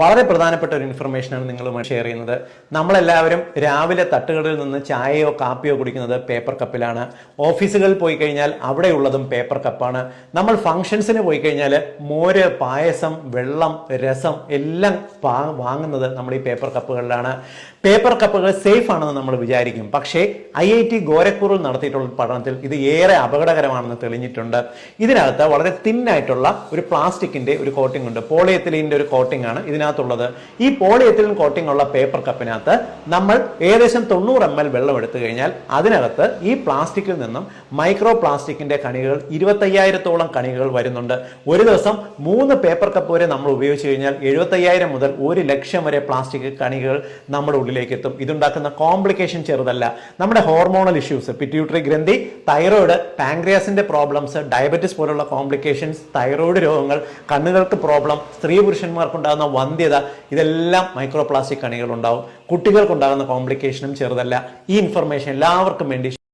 വളരെ പ്രധാനപ്പെട്ട ഒരു ഇൻഫർമേഷനാണ് നിങ്ങളുമായി ഷെയർ ചെയ്യുന്നത്. നമ്മളെല്ലാവരും രാവിലെ തട്ടുകളിൽ നിന്ന് ചായയോ കാപ്പിയോ കുടിക്കുന്നത് പേപ്പർ കപ്പിലാണ് ഓഫീസുകളിൽ പോയി കഴിഞ്ഞാൽ അവിടെയുള്ളതും പേപ്പർ കപ്പാണ് നമ്മൾ ഫംഗ്ഷൻസിന് പോയി കഴിഞ്ഞാൽ മോര് പായസം വെള്ളം രസം എല്ലാം വാങ്ങുന്നത് നമ്മൾ ഈ പേപ്പർ കപ്പുകളിലാണ് പേപ്പർ കപ്പുകൾ സേഫ് ആണെന്ന് നമ്മൾ വിചാരിക്കും. പക്ഷേ ഐ ഐ ടി ഗോരഖ്പൂറിൽ നടത്തിയിട്ടുള്ള പഠനത്തിൽ ഇത് ഏറെ അപകടകരമാണെന്ന് തെളിഞ്ഞിട്ടുണ്ട്. ഇതിനകത്ത് വളരെ തിന്നായിട്ടുള്ള ഒരു പ്ലാസ്റ്റിക്കിന്റെ ഒരു കോട്ടിംഗ് ഉണ്ട്. പോളിയത്തിലീന്റെ ഒരു കോട്ടിംഗ് ആണ്. ഇതിനകത്തുള്ളത് ഈ പോളിയത്തിൽ കോട്ടിംഗ് ഉള്ള പേപ്പർ കപ്പിനകത്ത് നമ്മൾ ഏകദേശം തൊണ്ണൂറ് എം എൽ വെള്ളം എടുത്തു കഴിഞ്ഞാൽ അതിനകത്ത് ഈ പ്ലാസ്റ്റിക്കിൽ നിന്നും മൈക്രോ പ്ലാസ്റ്റിക്കിന്റെ കണികകൾ ഇരുപത്തയ്യായിരത്തോളം കണികകൾ വരുന്നുണ്ട്. ഒരു ദിവസം മൂന്ന് പേപ്പർ കപ്പ് വരെ നമ്മൾ ഉപയോഗിച്ച് കഴിഞ്ഞാൽ എഴുപത്തയ്യായിരം മുതൽ ഒരു ലക്ഷം വരെ പ്ലാസ്റ്റിക് കണികകൾ നമ്മുടെ ഉള്ളിലേക്ക് എത്തും. ഇതുണ്ടാക്കുന്ന കോംപ്ലിക്കേഷൻ ചെറുതല്ല. നമ്മുടെ ഹോർമോണൽ ഇഷ്യൂസ് പിറ്റ്യൂട്ടറി ഗ്രന്ഥി തൈറോയിഡ് പാങ്ക്രിയാസിന്റെ പ്രോബ്ലംസ് ഡയബറ്റിസ് പോലുള്ള കോംപ്ലിക്കേഷൻസ് തൈറോയിഡ് രോഗങ്ങൾ കണ്ണുകൾക്ക് പ്രോബ്ലം സ്ത്രീ പുരുഷന്മാർക്കുണ്ടാകുന്ന വന്ധ്യത ഇതെല്ലാം മൈക്രോ പ്ലാസ്റ്റിക് കണികൾ ഉണ്ടാവും കുട്ടികൾക്കുണ്ടാകുന്ന കോംപ്ലിക്കേഷനും ചെറുതല്ല. ഈ ഇൻഫർമേഷൻ എല്ലാവർക്കും വേണ്ടി